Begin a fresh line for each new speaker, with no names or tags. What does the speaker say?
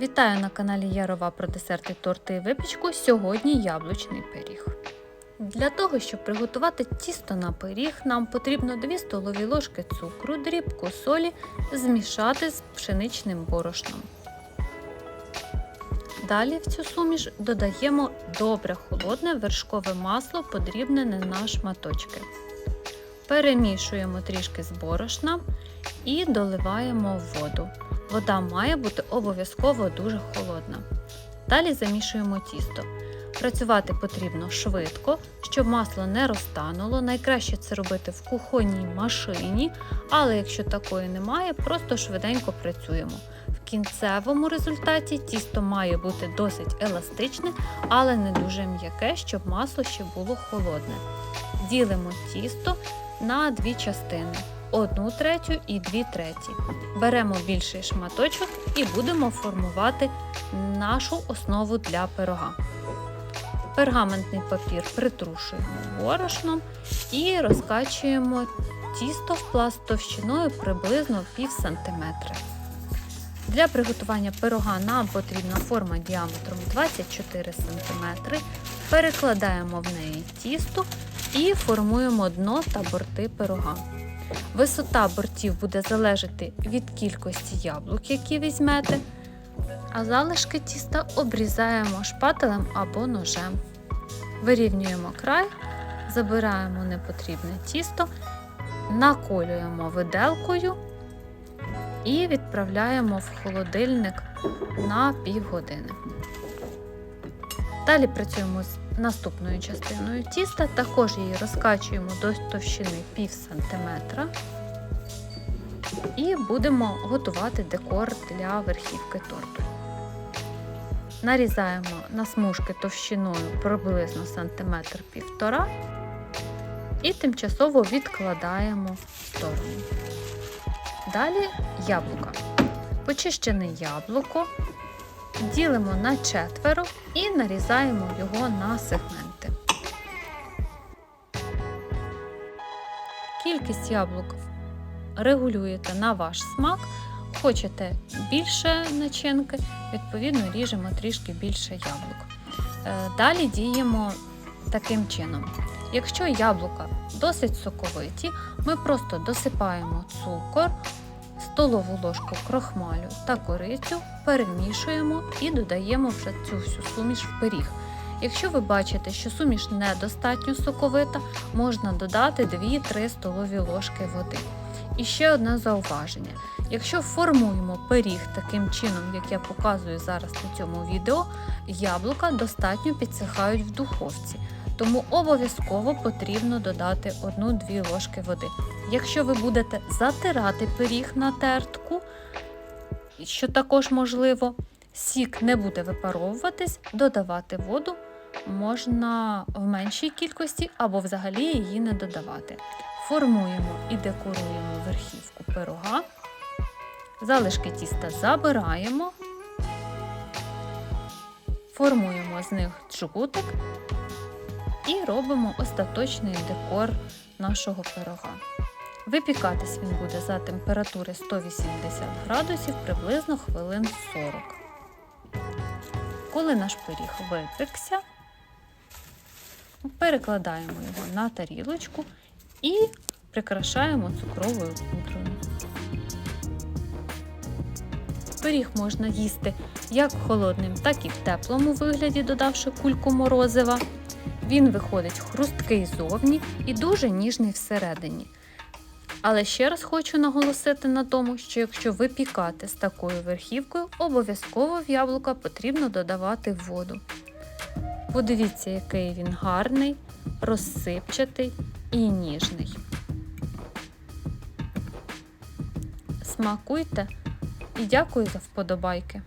Вітаю на каналі Ярова про десерти, торти і випічку. Сьогодні яблучний пиріг. Для того, щоб приготувати тісто на пиріг, нам потрібно 2 столові ложки цукру, дрібку солі змішати з пшеничним борошном. Далі в цю суміш додаємо добре холодне вершкове масло, подрібнене на шматочки. Перемішуємо трішки з борошном і доливаємо воду. Вода має бути обов'язково дуже холодна. Далі замішуємо тісто. Працювати потрібно швидко, щоб масло не розтануло. Найкраще це робити в кухонній машині, але якщо такої немає, просто швиденько працюємо. В кінцевому результаті тісто має бути досить еластичне, але не дуже м'яке, щоб масло ще було холодне. Ділимо тісто на дві частини одну третю і дві треті. Беремо більший шматочок і будемо формувати нашу основу для пирога. Пергаментний папір притрушуємо борошном і розкачуємо тісто в пласт товщиною приблизно пів сантиметра. Для приготування пирога нам потрібна форма діаметром 24 см. Перекладаємо в неї тісто і формуємо дно та борти пирога. Висота бортів буде залежати від кількості яблук, які візьмете, а залишки тіста обрізаємо шпателем або ножем. Вирівнюємо край, забираємо непотрібне тісто, наколюємо виделкою і відправляємо в холодильник на півгодини. Далі працюємо з наступною частиною тіста, також її розкачуємо до товщини пів сантиметра і будемо готувати декор для верхівки торту. Нарізаємо на смужки товщиною приблизно сантиметр півтора і тимчасово відкладаємо в сторону. Далі яблука. Почищене яблуко ділимо на четверо і нарізаємо його на сегменти. Кількість яблук регулюєте на ваш смак. Хочете більше начинки, відповідно ріжемо трішки більше яблук. Е, Далі діємо таким чином. Якщо яблука досить соковиті, ми просто досипаємо цукор, столову ложку крохмалю та корицю, перемішуємо і додаємо вже цю всю суміш в пиріг. Якщо ви бачите, що суміш недостатньо соковита, можна додати 2-3 столові ложки води. І ще одне зауваження: якщо формуємо пиріг таким чином, як я показую зараз на цьому відео, яблука достатньо підсихають в духовці. Тому обов'язково потрібно додати 1-2 ложки води. Якщо ви будете затирати пиріг на тертку, що також можливо, сік не буде випаровуватись, додавати воду можна в меншій кількості або взагалі її не додавати. Формуємо і декоруємо верхівку пирога. Залишки тіста забираємо, формуємо з них джгутик і робимо остаточний декор нашого пирога. Випікатись він буде за температури 180 градусів приблизно хвилин 40. Коли наш пиріг випекся, перекладаємо його на тарілочку і прикрашаємо цукровою пудрою. Пиріг можна їсти як холодним, так і в теплому вигляді, додавши кульку морозива. Він виходить хрусткий зовні і дуже ніжний всередині. Але ще раз хочу наголосити на тому, що якщо випікати з такою верхівкою, обов'язково в яблука потрібно додавати воду. Подивіться, який він гарний, розсипчатий і ніжний. Смакуйте і дякую за вподобайки.